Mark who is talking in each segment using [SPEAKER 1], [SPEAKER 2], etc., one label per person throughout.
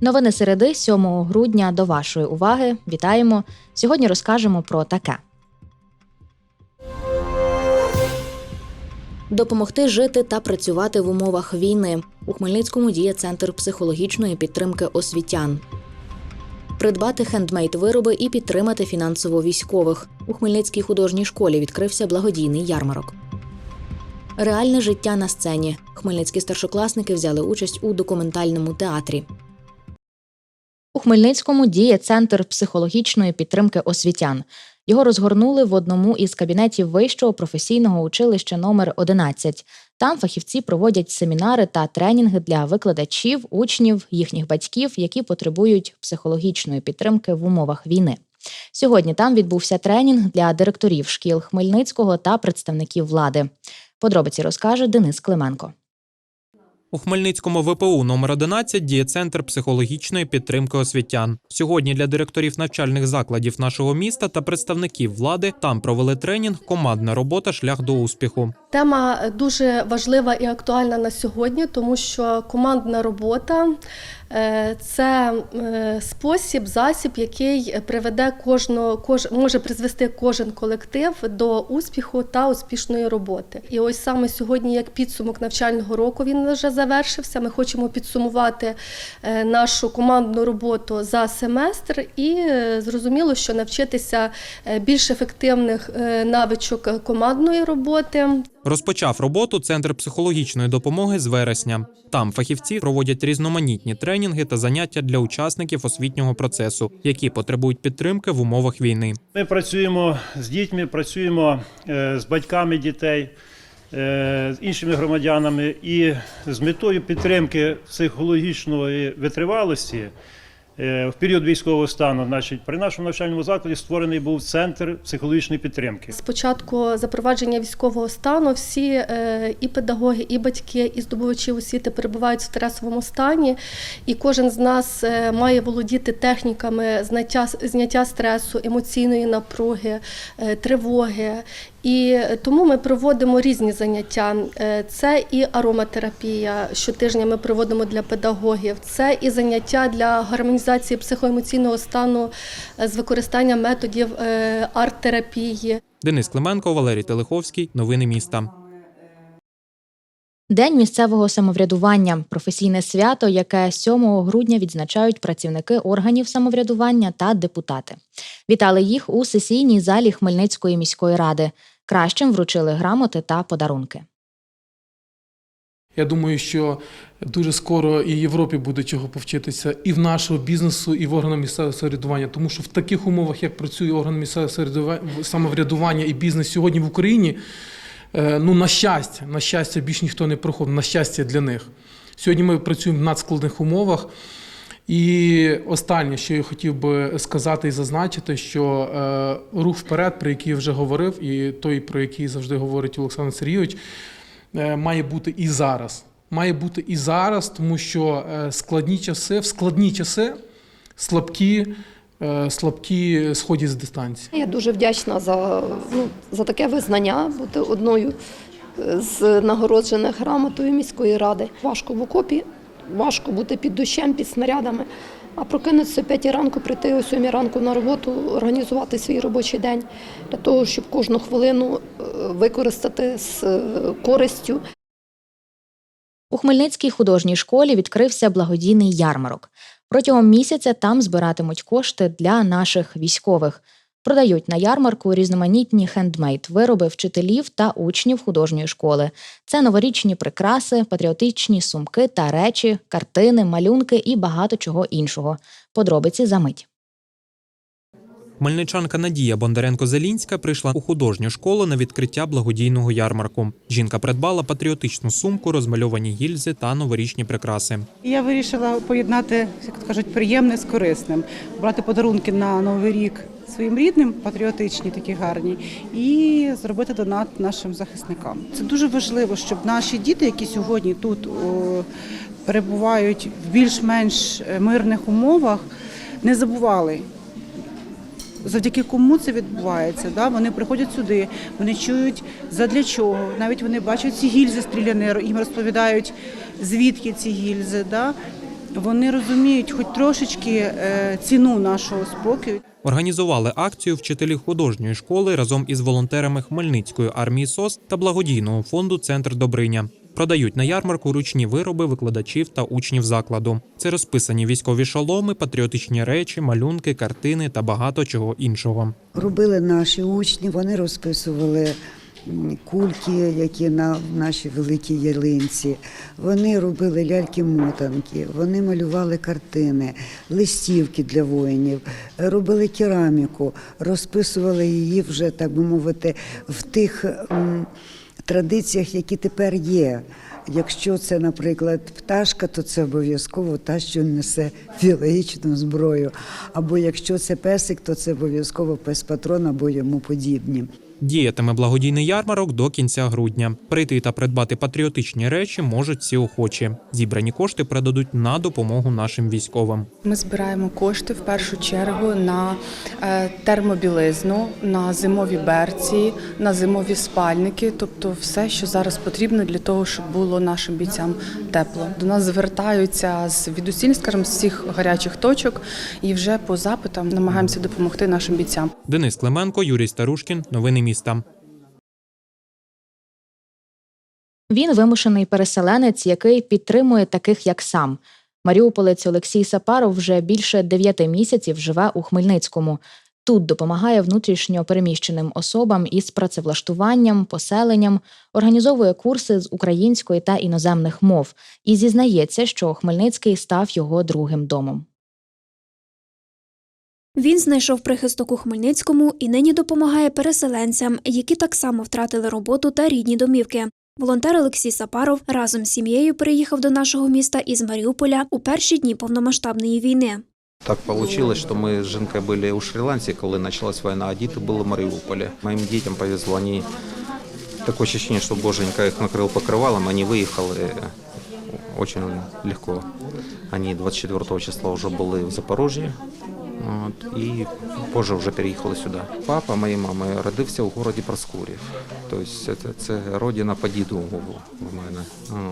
[SPEAKER 1] Новини середи 7 грудня до вашої уваги. Вітаємо! Сьогодні розкажемо про таке. Допомогти жити та працювати в умовах війни. У Хмельницькому діє центр психологічної підтримки освітян. Придбати хендмейд-вироби і підтримати фінансово військових. У Хмельницькій художній школі відкрився благодійний ярмарок. Реальне життя на сцені. Хмельницькі старшокласники взяли участь у документальному театрі. У Хмельницькому діє центр психологічної підтримки освітян. Його розгорнули в одному із кабінетів вищого професійного училища номер 11. Там фахівці проводять семінари та тренінги для викладачів, учнів, їхніх батьків, які потребують психологічної підтримки в умовах війни. Сьогодні там відбувся тренінг для директорів шкіл Хмельницького та представників влади. Подробиці розкаже Денис Клименко.
[SPEAKER 2] У Хмельницькому ВПУ номер 11 діє центр психологічної підтримки освітян. Сьогодні для директорів навчальних закладів нашого міста та представників влади там провели тренінг Командна робота шлях до успіху.
[SPEAKER 3] Тема дуже важлива і актуальна на сьогодні, тому що командна робота е, це е, спосіб, засіб, який приведе кожного, кож, може призвести кожен колектив до успіху та успішної роботи. І ось саме сьогодні, як підсумок навчального року, він вже завершився. Ми хочемо підсумувати е, нашу командну роботу за семестр, і е, зрозуміло, що навчитися е, більш ефективних навичок командної роботи.
[SPEAKER 2] Розпочав роботу центр психологічної допомоги з вересня. Там фахівці проводять різноманітні тренінги та заняття для учасників освітнього процесу, які потребують підтримки в умовах війни.
[SPEAKER 4] Ми працюємо з дітьми, працюємо з батьками дітей, з іншими громадянами і з метою підтримки психологічної витривалості. е, В період військового стану, значить, при нашому навчальному закладі створений був центр психологічної підтримки.
[SPEAKER 3] З початку запровадження військового стану всі е, і педагоги, і батьки, і здобувачі освіти перебувають в стресовому стані, і кожен з нас е, має володіти техніками зняття, зняття стресу, емоційної напруги, е, тривоги. І тому ми проводимо різні заняття. Е, Це і ароматерапія. Щотижня ми проводимо для педагогів. Це і заняття для гармонізації психоемоційного стану е, з використанням методів е, арт-терапії.
[SPEAKER 2] Денис Клименко, Валерій Телеховський. Новини міста.
[SPEAKER 1] День місцевого самоврядування професійне свято, яке 7 грудня відзначають працівники органів самоврядування та депутати. Вітали їх у сесійній залі Хмельницької міської ради. Кращим вручили грамоти та подарунки.
[SPEAKER 5] Я думаю, що дуже скоро і Європі буде чого повчитися, і в нашого бізнесу, і в органах місцевого самоврядування. Тому що в таких умовах, як працює орган місцевого самоврядування і бізнес сьогодні в Україні, е, ну на щастя, на щастя, більш ніхто не проходить, на щастя для них. Сьогодні ми працюємо в надскладних умовах. І останнє, що я хотів би сказати і зазначити, що е, рух вперед, про який я вже говорив, і той, про який завжди говорить Олександр Сергійович, е, має бути і зараз. Має бути і зараз, тому що е, складні часи, в складні часи слабкі, слабкі сходять з дистанції.
[SPEAKER 6] Я дуже вдячна за, ну, за таке визнання, бути одною з нагороджених грамотою міської ради. Важко в окопі, важко бути під дощем, під снарядами. А прокинутися о 5 ранку, прийти о 7 ранку на роботу, організувати свій робочий день для того, щоб кожну хвилину е, використати з е, користю.
[SPEAKER 1] У Хмельницькій художній школі відкрився благодійний ярмарок. Протягом місяця там збиратимуть кошти для наших військових. Продають на ярмарку різноманітні хендмейд вироби вчителів та учнів художньої школи. Це новорічні прикраси, патріотичні сумки та речі, картини, малюнки і багато чого іншого. Подробиці за мить.
[SPEAKER 2] Хмельничанка Надія Бондаренко-Зелінська прийшла у художню школу на відкриття благодійного ярмарку. Жінка придбала патріотичну сумку, розмальовані гільзи та новорічні прикраси.
[SPEAKER 7] Я вирішила поєднати, як кажуть, приємне з корисним, брати подарунки на новий рік своїм рідним, патріотичні, такі гарні, і зробити донат нашим захисникам. Це дуже важливо, щоб наші діти, які сьогодні тут перебувають в більш-менш е, мирних умовах, не забували. Завдяки кому це відбувається, да? вони приходять сюди, вони чують задля чого. Навіть вони бачать ці гільзи стріляні, їм розповідають, звідки ці гільзи. Да? Вони розуміють хоч трошечки е, ціну нашого спокою.
[SPEAKER 2] Організували акцію вчителі художньої школи разом із волонтерами Хмельницької армії СОС та благодійного фонду Центр Добриня. Продають на ярмарку ручні вироби викладачів та учнів закладу. Це розписані військові шоломи, патріотичні речі, малюнки, картини та багато чого іншого.
[SPEAKER 8] робили наші учні, вони розписували кульки, які на нашій великій ялинці. Вони робили ляльки-мотанки, вони малювали картини, листівки для воїнів, робили кераміку, розписували її вже, так би мовити, в тих традиціях, які тепер є. Якщо це, наприклад, пташка, то це обов'язково та, що несе біологічну зброю. Або якщо це песик, то це обов'язково пес-патрон або йому подібні.
[SPEAKER 2] Діятиме благодійний ярмарок до кінця грудня. Прийти та придбати патріотичні речі можуть всі охочі. Зібрані кошти передадуть на допомогу нашим військовим.
[SPEAKER 9] Ми збираємо кошти в першу чергу на е, термобілизну, на зимові берці, на зимові спальники, тобто все, що зараз потрібно для того, щоб було нашим бійцям тепло. До нас звертаються з відусіль, скажімо, з всіх гарячих точок, і вже по запитам намагаємося допомогти нашим бійцям.
[SPEAKER 2] Денис Клименко, Юрій Старушкін. Новини міста.
[SPEAKER 1] Він вимушений переселенець, який підтримує таких, як сам. Маріуполець Олексій Сапаров вже більше дев'яти місяців живе у Хмельницькому. Тут допомагає внутрішньо переміщеним особам із працевлаштуванням, поселенням, організовує курси з української та іноземних мов і зізнається, що Хмельницький став його другим домом.
[SPEAKER 10] Він знайшов прихисток у Хмельницькому і нині допомагає переселенцям, які так само втратили роботу та рідні домівки. Волонтер Олексій Сапаров разом з сім'єю переїхав до нашого міста із Маріуполя у перші дні повномасштабної війни.
[SPEAKER 11] Так получилось, что мы с Женкой были у Шри-Ланки, когда началась война, а діти были в Мариуполе. Моим детям повезло, они такое ощущение, что Боженька их накрыл покрывалом, они выехали очень легко. Они 24 числа уже были в Запорожье, от, і позже вже переїхали сюди. Папа моєї мами родився у городі Проскурів. Тобто це, це родина по діду в мене.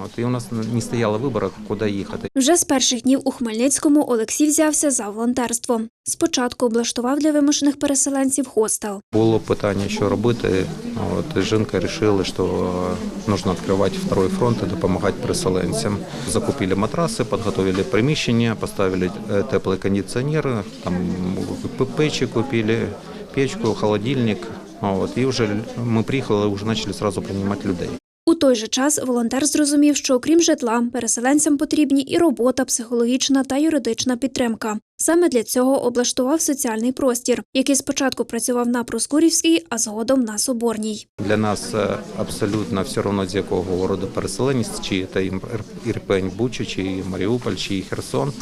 [SPEAKER 11] От, і у нас не стояло вибору, куди їхати.
[SPEAKER 10] Вже з перших днів у Хмельницькому Олексій взявся за волонтерство. Спочатку облаштував для вимушених переселенців хостел.
[SPEAKER 11] Було питання, що робити. От жінка вирішили, що потрібно відкривати второй фронт і допомагати переселенцям. Закупили матраси, підготовили приміщення, поставили е, теплий кондиціонер, там печі купили, печку, холодильник. От, і вже ми приїхали, вже почали одразу приймати людей.
[SPEAKER 10] У той же час волонтер зрозумів, що окрім житла, переселенцям потрібні і робота, психологічна та юридична підтримка. Саме для цього облаштував соціальний простір, який спочатку працював на Проскурівській, а згодом на Соборній.
[SPEAKER 11] Для нас е, абсолютно все одно з якого городу переселенець, чи це Ірпень, Буча, чи Маріуполь, чи Херсон.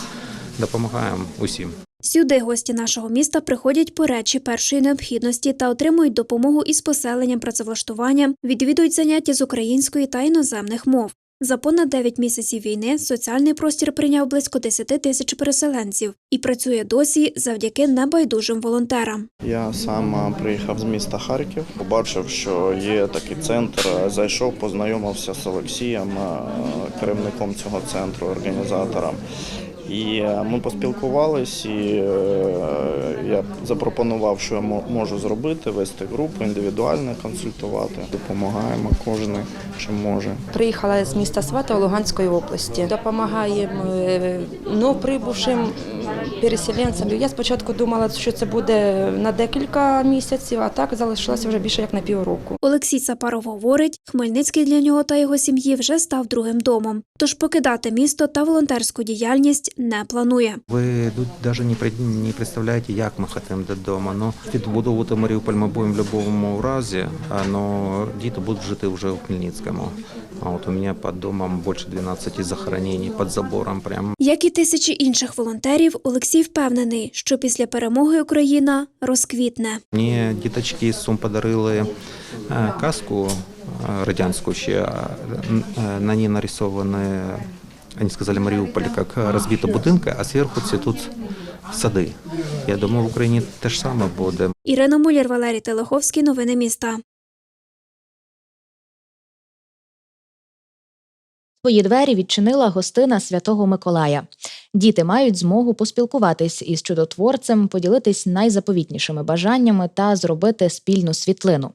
[SPEAKER 11] Допомагаємо усім.
[SPEAKER 10] Сюди гості нашого міста приходять по речі першої необхідності та отримують допомогу із поселенням, працевлаштуванням, відвідують заняття з української та іноземних мов. За понад 9 місяців війни соціальний простір прийняв близько 10 тисяч переселенців і працює досі завдяки небайдужим волонтерам.
[SPEAKER 12] Я сам приїхав з міста Харків, побачив, що є такий центр. Зайшов, познайомився з Олексієм, керівником цього центру, організатором. І е, ми поспілкувались, і е, я запропонував, що я мо- можу зробити, вести групу, індивідуально консультувати. Допомагаємо кожен, чим може.
[SPEAKER 13] Приїхала з міста Свата Луганської області. Допомагаємо е, новоприбувшим переселенцям. Я спочатку думала, що це буде на декілька місяців, а так залишилося вже більше як на півроку.
[SPEAKER 10] Олексій Сапаров говорить, Хмельницький для нього та його сім'ї вже став другим домом. Тож покидати місто та волонтерську діяльність не планує.
[SPEAKER 11] Ви тут навіть не, представляєте, як ми хочемо додому. Ну, відбудовувати Маріуполь ми будемо в будь-якому разі, але діти будуть жити вже в Хмельницькому. А от у мене під домом більше 12 захоронень, під забором прямо.
[SPEAKER 10] Як і тисячі інших волонтерів, Олексій впевнений, що після перемоги Україна розквітне.
[SPEAKER 11] Мені діточки з Сум подарили е, казку е, радянську ще. е, На ній нарисовані они сказали Мариуполе, как разбита будинка, а сверху цветут сады. Я думаю, в Украине те ж саме буде.
[SPEAKER 10] Ірина Муляр, Валерій Телеховський. Новини міста.
[SPEAKER 1] Свої двері відчинила гостина Святого Миколая. Діти мають змогу поспілкуватись із чудотворцем, поділитись найзаповітнішими бажаннями та зробити спільну світлину.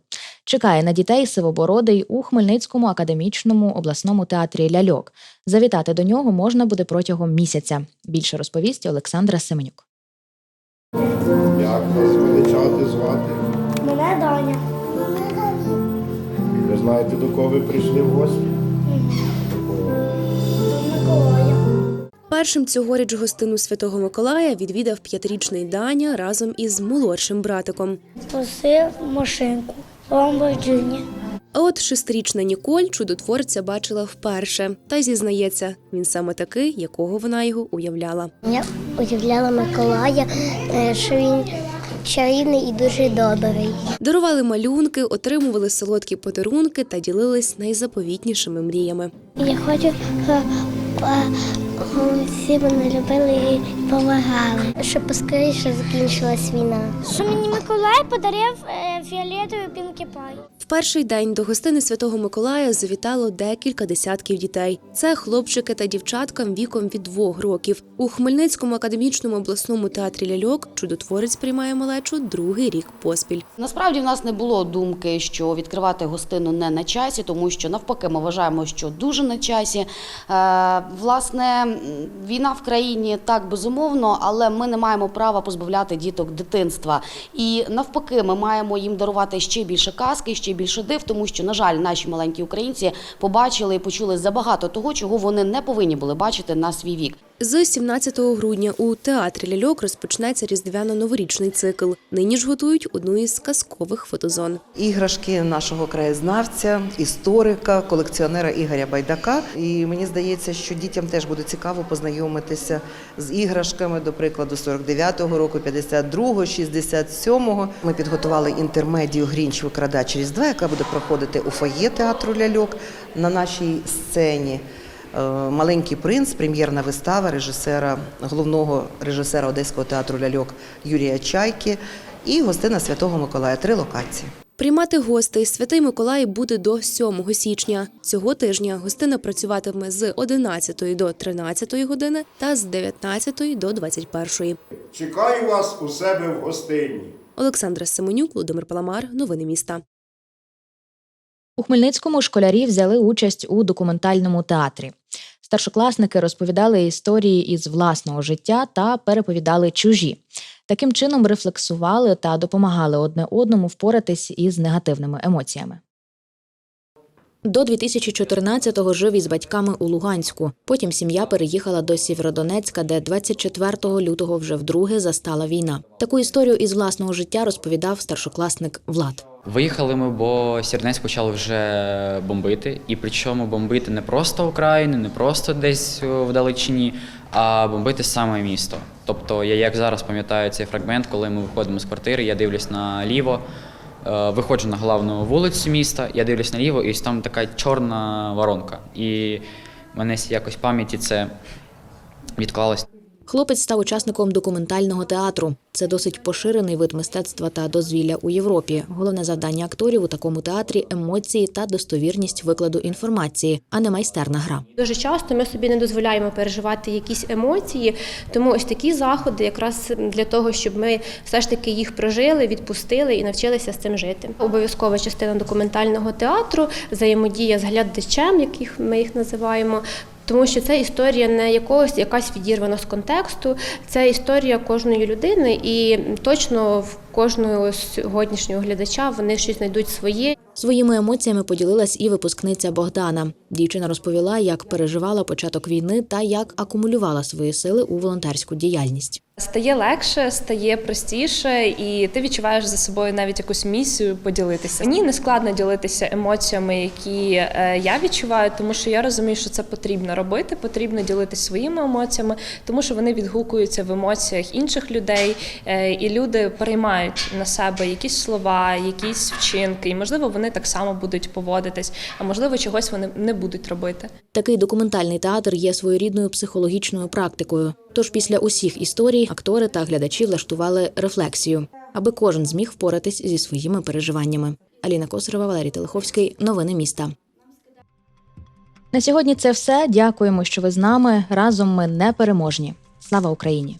[SPEAKER 1] Чекає на дітей Сивобородий у Хмельницькому академічному обласному театрі Ляльок. Завітати до нього можна буде протягом місяця. Більше розповість Олександра Семенюк.
[SPEAKER 14] Як вас величати звати?
[SPEAKER 15] Мене Доня.
[SPEAKER 14] Ви знаєте, до кого ви прийшли в гості?
[SPEAKER 15] Миколая.
[SPEAKER 16] Першим цьогоріч гостину Святого Миколая відвідав п'ятирічний Даня разом із молодшим братиком.
[SPEAKER 15] Просив машинку. Ламборджині.
[SPEAKER 16] А от шестирічна Ніколь чудотворця бачила вперше та зізнається, він саме такий, якого вона його уявляла.
[SPEAKER 15] Я уявляла Миколая, е, що він чарівний і дуже добрий.
[SPEAKER 16] Дарували малюнки, отримували солодкі подарунки та ділились найзаповітнішими мріями.
[SPEAKER 15] Я хочу, щоб е, всі мене любили і допомагали, щоб поскоріше закінчилась війна. Що мені Миколай подарив е, фіолетовий Пінкі Пай.
[SPEAKER 16] Перший день до гостини Святого Миколая завітало декілька десятків дітей. Це хлопчики та дівчатка віком від двох років. У Хмельницькому академічному обласному театрі ляльок чудотворець приймає малечу другий рік поспіль.
[SPEAKER 17] Насправді в нас не було думки, що відкривати гостину не на часі, тому що навпаки, ми вважаємо, що дуже на часі. Е, власне, війна в країні так безумовно, але ми не маємо права позбавляти діток дитинства. І навпаки, ми маємо їм дарувати ще більше казки, ще більше див, тому що, на жаль, наші маленькі українці побачили і почули забагато того, чого вони не повинні були бачити на свій вік.
[SPEAKER 16] З 17 грудня у театрі ляльок розпочнеться різдвяно-новорічний цикл. Нині ж готують одну із казкових фотозон.
[SPEAKER 18] іграшки нашого краєзнавця, історика, колекціонера Ігоря Байдака. І мені здається, що дітям теж буде цікаво познайомитися з іграшками, до прикладу, 49-го року, 52-го, 67-го. Ми підготували інтермедію Грінч викрадач Різдва, яка буде проходити у фоє театру ляльок на нашій сцені. Е, Маленький принц, прем'єрна вистава режисера, головного режисера Одеського театру ляльок Юрія Чайки і гостина Святого Миколая. Три локації.
[SPEAKER 16] Приймати гостей Святий Миколай буде до 7 січня. Цього тижня гостина працюватиме з 11 до 13 години та з 19 до 21.
[SPEAKER 14] Чекаю вас у себе в гостині.
[SPEAKER 16] Олександра Семенюк, Володимир Паламар. Новини міста.
[SPEAKER 1] У Хмельницькому школярі взяли участь у документальному театрі. Старшокласники розповідали історії із власного життя та переповідали чужі. Таким чином рефлексували та допомагали одне одному впоратись із негативними емоціями. До 2014-го жив із батьками у Луганську. Потім сім'я переїхала до Сєвєродонецька, де 24 лютого вже вдруге застала війна. Таку історію із власного життя розповідав старшокласник Влад.
[SPEAKER 19] Виїхали ми, бо Сірнець почали вже бомбити. І причому бомбити не просто Україну, не просто десь в далечині, а бомбити саме місто. Тобто, я як зараз пам'ятаю цей фрагмент, коли ми виходимо з квартири, я дивлюсь наліво, виходжу на головну вулицю міста, я дивлюсь наліво, і ось там така чорна воронка. І в мене якось пам'яті це відклалось.
[SPEAKER 1] Хлопець став учасником документального театру. Це досить поширений вид мистецтва та дозвілля у Європі. Головне завдання акторів у такому театрі емоції та достовірність викладу інформації, а не майстерна гра.
[SPEAKER 20] Дуже часто ми собі не дозволяємо переживати якісь емоції, тому ось такі заходи, якраз для того, щоб ми все ж таки їх прожили, відпустили і навчилися з цим жити. Обов'язкова частина документального театру, взаємодія з глядачем, яких ми їх називаємо. Тому що це історія не якогось якась відірвана з контексту, це історія кожної людини, і точно в кожного сьогоднішнього глядача вони щось знайдуть своє.
[SPEAKER 1] Своїми емоціями поділилась і випускниця Богдана. Дівчина розповіла, як переживала початок війни та як акумулювала свої сили у волонтерську діяльність.
[SPEAKER 21] Стає легше, стає простіше, і ти відчуваєш за собою навіть якусь місію поділитися. Мені не складно ділитися емоціями, які е, я відчуваю, тому що я розумію, що це потрібно робити. Потрібно ділитися своїми емоціями, тому що вони відгукуються в емоціях інших людей, е, і люди переймають на себе якісь слова, якісь вчинки, і можливо вони так само будуть поводитись, а можливо, чогось вони не будуть робити.
[SPEAKER 1] Такий документальний театр є своєрідною психологічною практикою. Тож після усіх історій актори та глядачі влаштували рефлексію, аби кожен зміг впоратись зі своїми переживаннями. Аліна Косарева, Валерій Телеховський. Новини міста. На сьогодні це все. Дякуємо, що ви з нами. Разом ми непереможні. Слава Україні!